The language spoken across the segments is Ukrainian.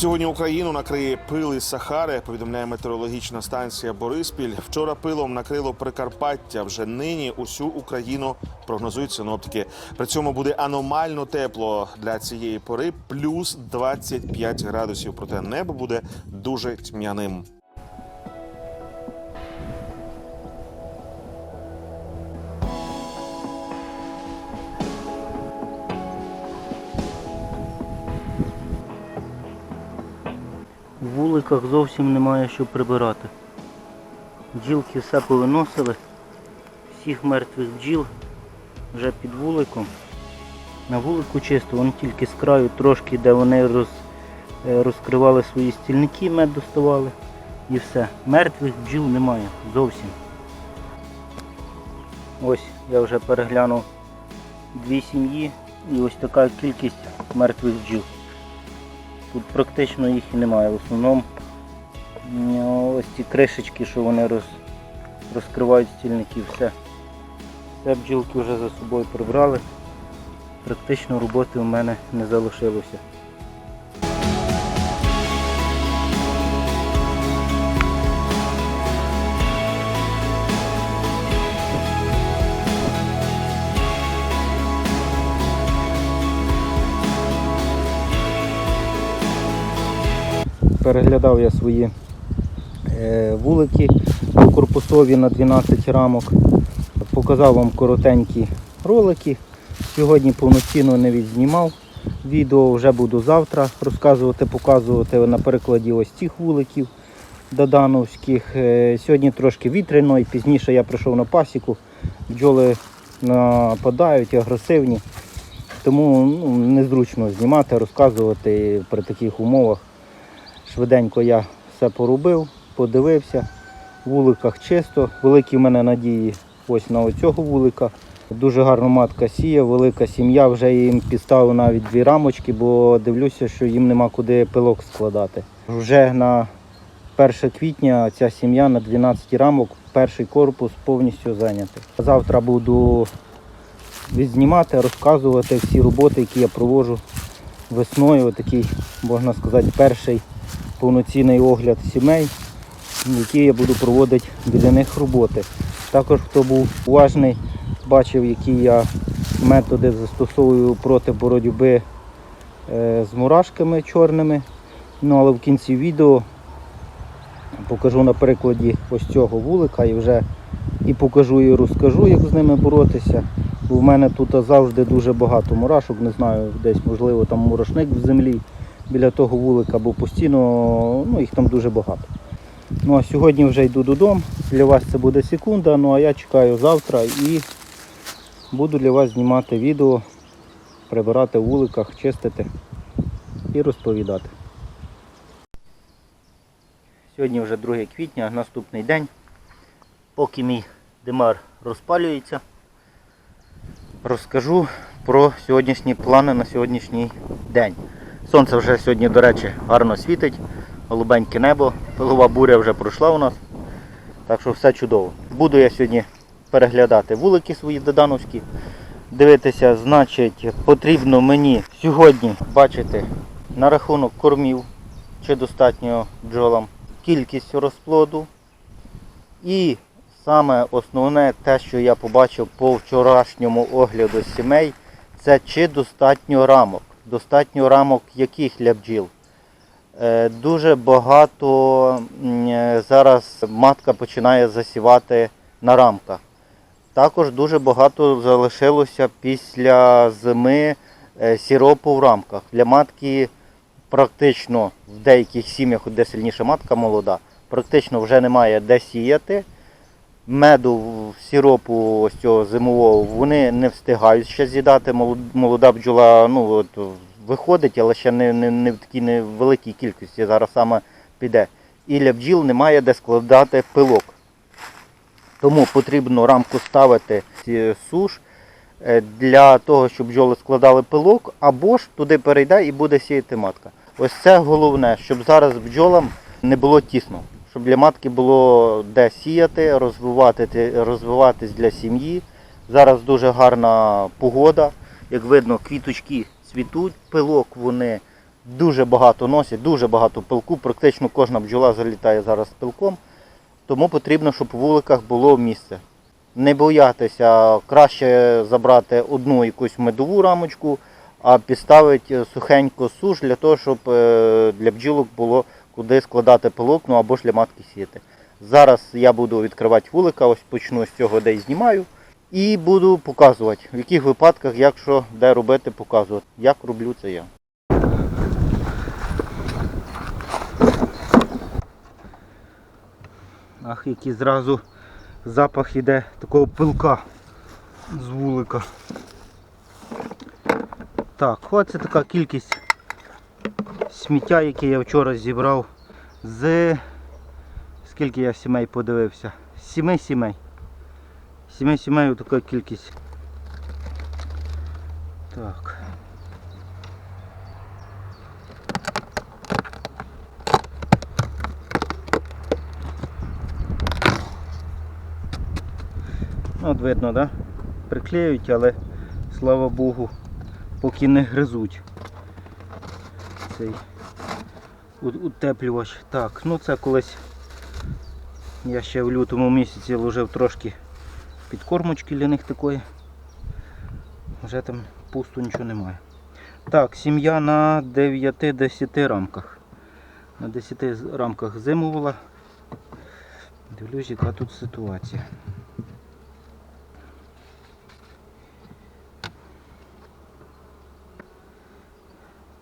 Сьогодні Україну накриє пили Сахари. Повідомляє метеорологічна станція Бориспіль. Вчора пилом накрило Прикарпаття. Вже нині усю Україну прогнозують синоптики. При цьому буде аномально тепло для цієї пори, плюс 25 градусів. Проте небо буде дуже тьмяним. Вуликах зовсім немає що прибирати. Бджілки все повиносили. Всіх мертвих бджіл вже під вуликом. На вулику чисто, вон тільки з краю трошки, де вони роз, е, розкривали свої стільники, мед доставали. І все. Мертвих бджіл немає зовсім. Ось я вже переглянув дві сім'ї і ось така кількість мертвих бджіл. Тут практично їх і немає. В основному ось ці кришечки, що вони роз, розкривають стільники, все. Все бджілки вже за собою прибрали. Практично роботи в мене не залишилося. Переглядав я свої е, вулики корпусові на 12 рамок. Показав вам коротенькі ролики. Сьогодні повноцінно не відзнімав. Відео вже буду завтра розказувати, показувати на прикладі ось цих вуликів додановських. Е, Сьогодні трошки вітряно і пізніше я прийшов на пасіку. Бджоли нападають, агресивні. Тому ну, незручно знімати, розказувати при таких умовах. Швиденько я все порубив, подивився. В вуликах чисто. Великі в мене надії ось на оцього вулика. Дуже гарна матка сіє, велика сім'я, вже їм підставив навіть дві рамочки, бо дивлюся, що їм нема куди пилок складати. Вже на 1 квітня ця сім'я на 12 рамок, перший корпус повністю зайнятий. Завтра буду відзнімати, розказувати всі роботи, які я проводжу весною. Такий, можна сказати, перший повноцінний огляд сімей, які я буду проводити біля них роботи. Також хто був уважний, бачив, які я методи застосовую проти боротьби е, з мурашками чорними. Ну, але в кінці відео покажу на прикладі ось цього вулика і вже і покажу і розкажу, як з ними боротися. Бо в мене тут завжди дуже багато мурашок, не знаю, десь можливо там мурашник в землі біля того вулика, бо постійно ну, їх там дуже багато. Ну а сьогодні вже йду додому. Для вас це буде секунда, ну а я чекаю завтра і буду для вас знімати відео, прибирати в вуликах, чистити і розповідати. Сьогодні вже 2 квітня, наступний день. Поки мій димар розпалюється, розкажу про сьогоднішні плани на сьогоднішній день. Сонце вже сьогодні, до речі, гарно світить, голубеньке небо, пилова буря вже пройшла у нас. Так що все чудово. Буду я сьогодні переглядати вулики свої додановські, дивитися, значить, потрібно мені сьогодні бачити на рахунок кормів, чи достатньо бджолам, кількість розплоду. І саме основне те, що я побачив по вчорашньому огляду сімей, це чи достатньо рамок. Достатньо рамок яких для бджіл. Е, Дуже багато е, зараз матка починає засівати на рамках. Також дуже багато залишилося після зими е, сіропу в рамках. Для матки практично в деяких сім'ях, де сильніша матка молода, практично вже немає де сіяти. Меду в сіропу ось цього зимового вони не встигають ще з'їдати. Молода бджола ну, от, виходить, але ще не, не, не в такій невеликій кількості зараз саме піде. І для бджіл немає де складати пилок. Тому потрібно рамку ставити суш е, для того, щоб бджоли складали пилок, або ж туди перейде і буде сіяти матка. Ось це головне, щоб зараз бджолам не було тісно, щоб для матки було де сіяти, розвивати, розвиватись для сім'ї. Зараз дуже гарна погода. Як видно, квіточки цвітуть, пилок вони дуже багато носять, дуже багато пилку. Практично кожна бджола залітає зараз з пилком. Тому потрібно, щоб у вуликах було місце. Не боятися, краще забрати одну якусь медову рамочку, а підставити сухенько суш для того, щоб е, для бджілок було куди складати пилок, ну або ж для матки сіяти. Зараз я буду відкривати вулика, ось почну з цього, де знімаю. І буду показувати, в яких випадках, як що, де робити, показувати. Як роблю це я. Ах, який зразу запах іде такого пилка з вулика. Так, оце така кількість сміття, яке я вчора зібрав з скільки я сімей подивився? Сіми сімей. Сіми сімей така кількість. Так. Ну, От видно, да? Приклеюють, але слава Богу, поки не гризуть. Цей утеплювач. Так, ну це колись я ще в лютому місяці ложив трошки підкормочки для них такої. Вже там пусто нічого немає. Так, сім'я на 9-10 рамках. На 10 з- рамках зимувала. Дивлюсь, яка тут ситуація.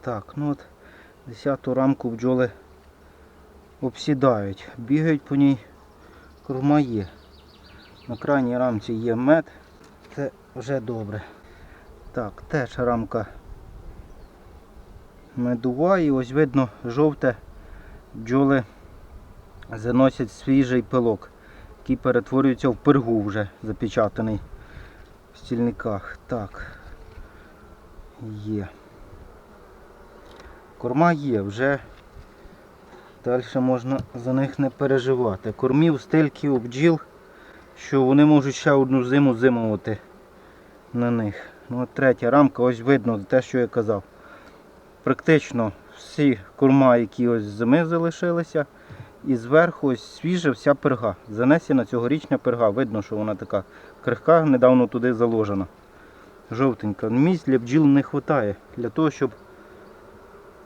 Так, ну от 10 рамку бджоли обсідають. Бігають по ній корма є. На крайній рамці є мед. Це вже добре. Так, теж рамка медова і ось видно жовте бджоли заносять свіжий пилок, який перетворюється в пергу вже запечатаний в стільниках. Так. Є. Корма є, вже далі можна за них не переживати. Кормів, стельків, бджіл, що вони можуть ще одну зиму зимувати на них. Ну, от третя рамка, ось видно те, що я казав. Практично всі корма, які ось зими залишилися, і зверху ось свіжа вся перга. Занесена цьогорічна перга. Видно, що вона така крихка, недавно туди заложена. Жовтенька. Місць для бджіл не вистачає для того, щоб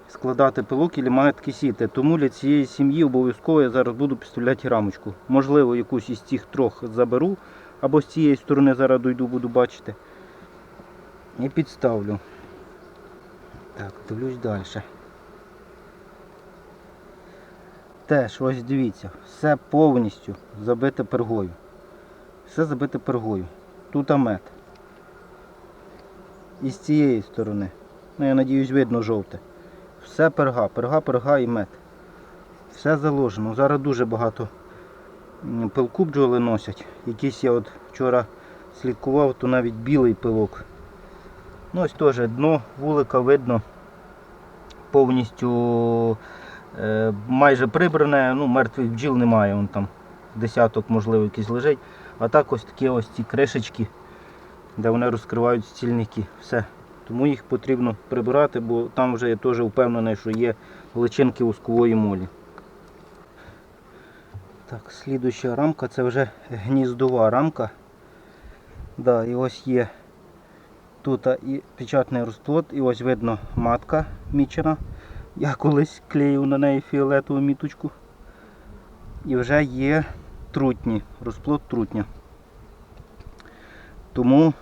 складати пилок і матки сіти. Тому для цієї сім'ї обов'язково я зараз буду підставляти рамочку. Можливо, якусь із цих трьох заберу, або з цієї сторони зараз дойду, буду бачити. І підставлю. Так, дивлюсь далі. Теж, ось дивіться, все повністю забите пергою. Все забите пергою. Тут амет. І з цієї сторони. Ну, я надіюсь, видно жовте. Все перга, перга, перга і мед. Все заложено. Зараз дуже багато пилку бджоли носять. Якийсь я от вчора слідкував, то навіть білий пилок. Ну ось теж дно вулика видно повністю е, майже прибране, ну мертвих бджіл немає, вон там десяток, можливо, якийсь лежить. А так ось такі ось ці кришечки, де вони розкривають стільники. Все. Тому їх потрібно прибирати, бо там вже я теж впевнений, що є личинки воскової молі. Так, слідуща рамка це вже гніздова рамка. Да, і ось є тут і печатний розплод, і ось видно матка мічена. Я колись клеїв на неї фіолетову міточку. І вже є трутні, розплод трутня. Тому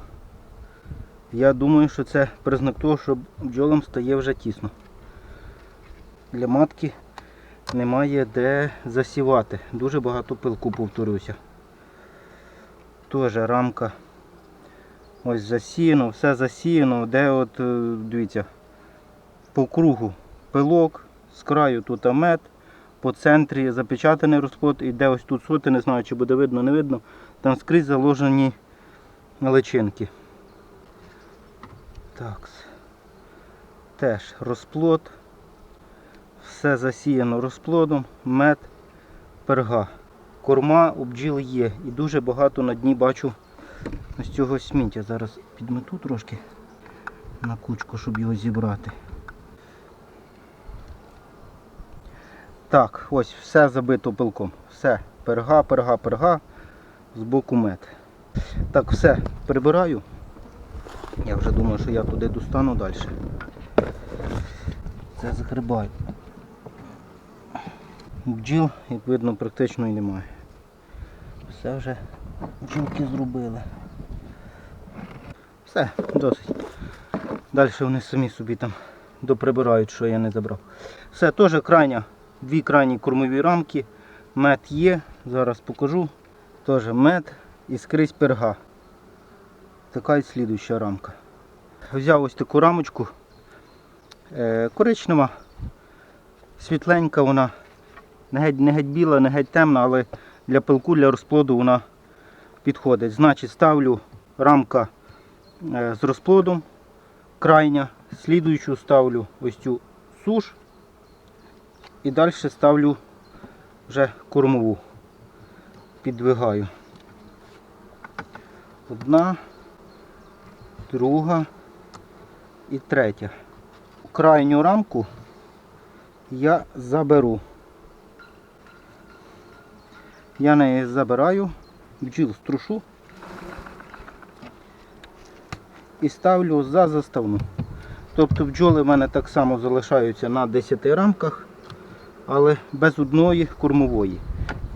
я думаю, що це признак того, що бджолам стає вже тісно. Для матки немає де засівати. Дуже багато пилку, повторюся. Теж рамка. Ось засіяно, все засіяно, де от, е, дивіться, по кругу пилок, з краю тут мед, по центрі запечатаний розплод, і де ось тут соти, не знаю, чи буде видно, не видно, там скрізь заложені личинки. Так. Теж розплод. Все засіяно розплодом, мед, перга. Корма у бджіл є. І дуже багато на дні бачу ось цього сміття. Зараз підмету трошки на кучку, щоб його зібрати. Так, ось все забито пилком. Все. Перга, перга, перга. З боку мед. Так, все, прибираю. Я вже думаю, що я туди достану далі. Це загрибаю. Бджіл, як видно, практично і немає. Все вже бджілки зробили. Все, досить. Далі вони самі собі там доприбирають, що я не забрав. Все, теж крайня, дві крайні кормові рамки. Мед є, зараз покажу. Теж мед і скрізь перга. Така і слідуюча рамка. Взяв ось таку рамочку. Е, коричнева, світленька вона. Не геть, не геть біла, не геть темна, але для пилку, для розплоду вона підходить. Значить, ставлю рамка е, з розплодом, крайня, слідуючу ставлю ось цю суш і далі ставлю вже кормову. Підвигаю. Одна, друга і третя. Крайню рамку я заберу. Я неї забираю, бджіл струшу і ставлю за заставну. Тобто бджоли в мене так само залишаються на 10 рамках, але без одної кормової.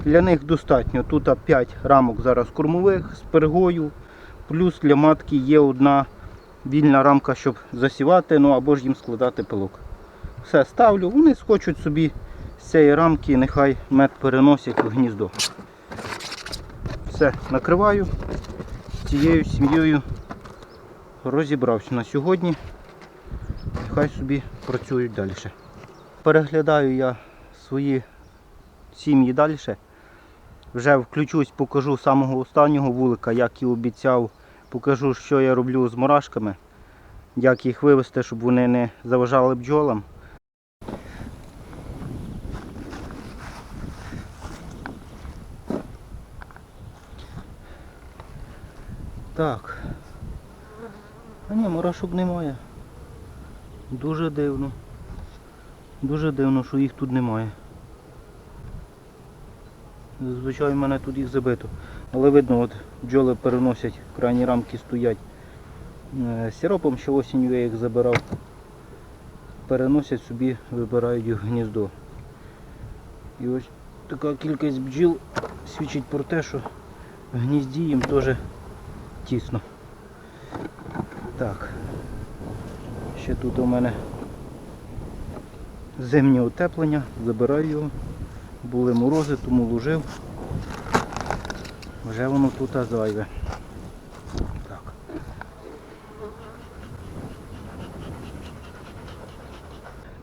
Для них достатньо. Тут 5 рамок зараз кормових з пергою, плюс для матки є одна вільна рамка, щоб засівати, ну або ж їм складати пилок. Все, ставлю, вони схочуть собі з цієї рамки, нехай мед переносять в гніздо. Все, накриваю. Цією сім'єю розібрався на сьогодні. Хай собі працюють далі. Переглядаю я свої сім'ї далі. Вже включусь, покажу самого останнього вулика, як і обіцяв. Покажу, що я роблю з мурашками, як їх вивести, щоб вони не заважали бджолам. Так. А ні, мурашок немає. Дуже дивно. Дуже дивно, що їх тут немає. Зазвичай в мене тут їх забито. Але видно, от бджоли переносять, крайні рамки стоять. Е, Сиропом ще осінню я їх забирав. Переносять собі, вибирають гніздо. І ось така кількість бджіл свідчить про те, що в гнізді їм теж тісно. Так. Ще тут у мене зимнє утеплення, забираю його. Були морози, тому лужив. Вже воно тут зайве. Так.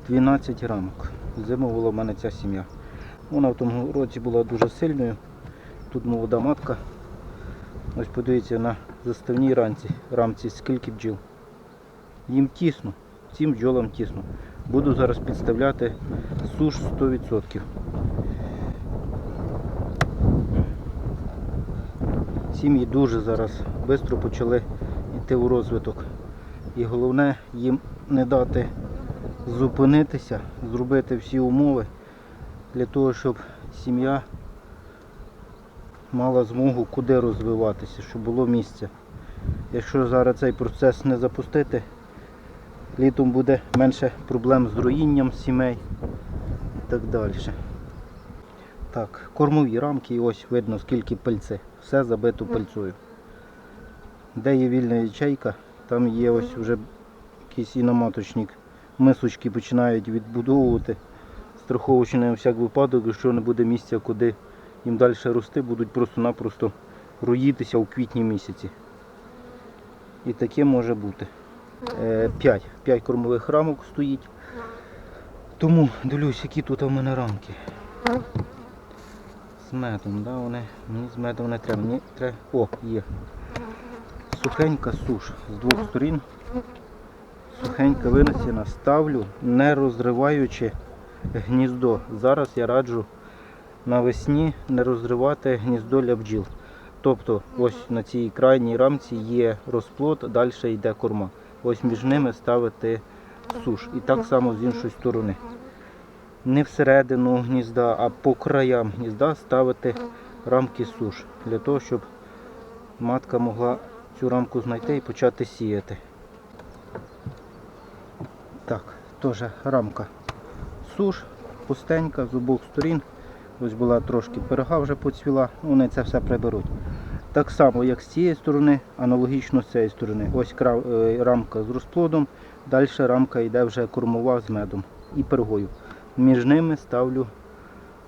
Дванадцять рамок. Зимувала в мене ця сім'я. Вона в тому році була дуже сильною. Тут молода матка. Ось подивіться на заставній рамці, рамці скільки бджіл. Їм тісно, цим бджолам тісно. Буду зараз підставляти суш 100%. Сім'ї дуже зараз швидко почали йти у розвиток. І головне їм не дати зупинитися, зробити всі умови для того, щоб сім'я мала змогу куди розвиватися, щоб було місце. Якщо зараз цей процес не запустити, літом буде менше проблем з руїнням сімей і так далі. Так, кормові рамки, і ось видно скільки пальці. Все забито пальцою. Де є вільна ячейка, там є ось вже якийсь іноматочник. Мисочки починають відбудовувати, страховуючи на всяк випадок, якщо не буде місця, куди їм далі рости, будуть просто-напросто роїтися у квітні місяці. І таке може бути. 5. 5 кормових рамок стоїть. Тому дивлюсь, які тут у мене рамки. З медом, да, вони, мені з медом не треба. Мені треба. О, є. Сухенька суш з двох сторін. Сухенька винесена, ставлю, не розриваючи гніздо. Зараз я раджу навесні не розривати гніздо для бджіл. Тобто ось на цій крайній рамці є розплод, далі йде корма. Ось між ними ставити суш. І так само з іншої сторони. Не всередину гнізда, а по краям гнізда ставити рамки суш. Для того, щоб матка могла цю рамку знайти і почати сіяти. Так, теж рамка суш, пустенька з обох сторін. Ось була трошки пирога вже поцвіла, вони це все приберуть. Так само, як з цієї сторони, аналогічно з цієї сторони. Ось е, рамка з розплодом, далі рамка йде вже кормова з медом і пергою. Між ними ставлю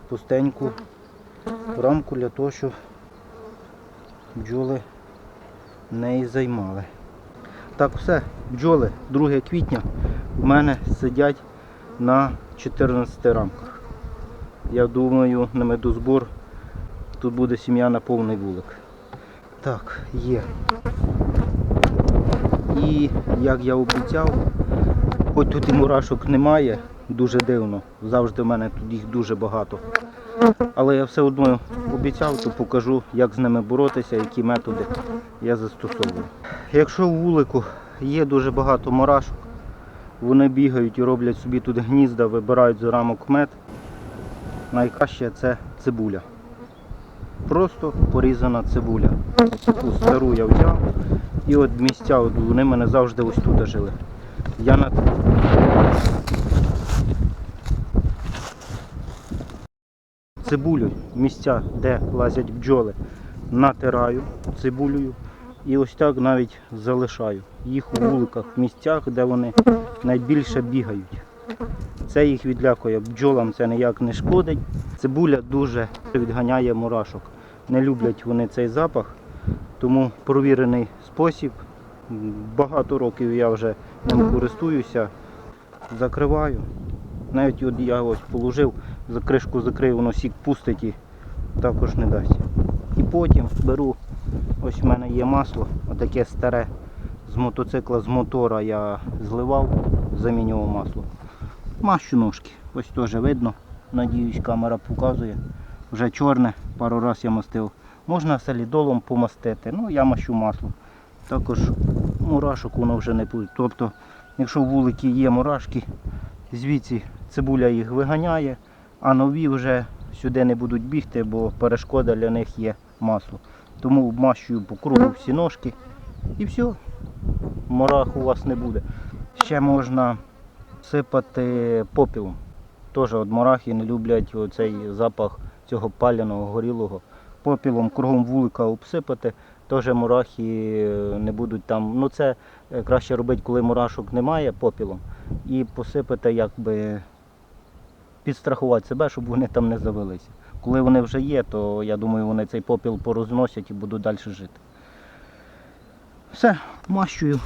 пустеньку рамку для того, щоб бджоли неї займали. Так, все, бджоли 2 квітня в мене сидять на 14 рамках. Я думаю, на медозбор тут буде сім'я на повний вулик. Так, є. І як я обіцяв, хоч тут і мурашок немає, дуже дивно. Завжди в мене тут їх дуже багато. Але я все одно обіцяв, то покажу, як з ними боротися, які методи я застосовую. Якщо в вулику є дуже багато мурашок, вони бігають і роблять собі тут гнізда, вибирають з рамок мед. Найкраще це цибуля. Просто порізана цибуля. Таку стару я взяв. І от місця, от вони мене завжди ось тут жили. Я на цибулю, місця, де лазять бджоли, натираю цибулею і ось так навіть залишаю. Їх у вуликах, в місцях, де вони найбільше бігають. Це їх відлякує. Бджолам це ніяк не шкодить. Цибуля дуже відганяє мурашок. Не люблять вони цей запах, тому провірений спосіб. Багато років я вже ним користуюся. Закриваю. Навіть от я ось положив, за кришку закрив, воно сік пустить і також не дасть. І потім беру, ось в мене є масло, отаке старе з мотоцикла, з мотора я зливав, замінював масло. Мащу ножки, ось теж видно. Надіюсь, камера показує. Вже чорне, пару разів я мастив. Можна солідолом помастити, ну я мащу маслом. Також мурашок воно вже не буде. Тобто, якщо в вуликі є мурашки, звідси цибуля їх виганяє, а нові вже сюди не будуть бігти, бо перешкода для них є масло. Тому обмащую по кругу всі ножки і все. Мурах у вас не буде. Ще можна сипати попілом. Теж от мурахи не люблять цей запах цього паляного горілого. Попілом кругом вулика обсипати, теж мурахи е, не будуть там. Ну це е, краще робити, коли мурашок немає попілом. І посипати, якби підстрахувати себе, щоб вони там не завелися. Коли вони вже є, то я думаю, вони цей попіл порозносять і будуть далі жити. Все, мащую.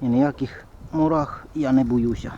І ніяких мурах я не боюся.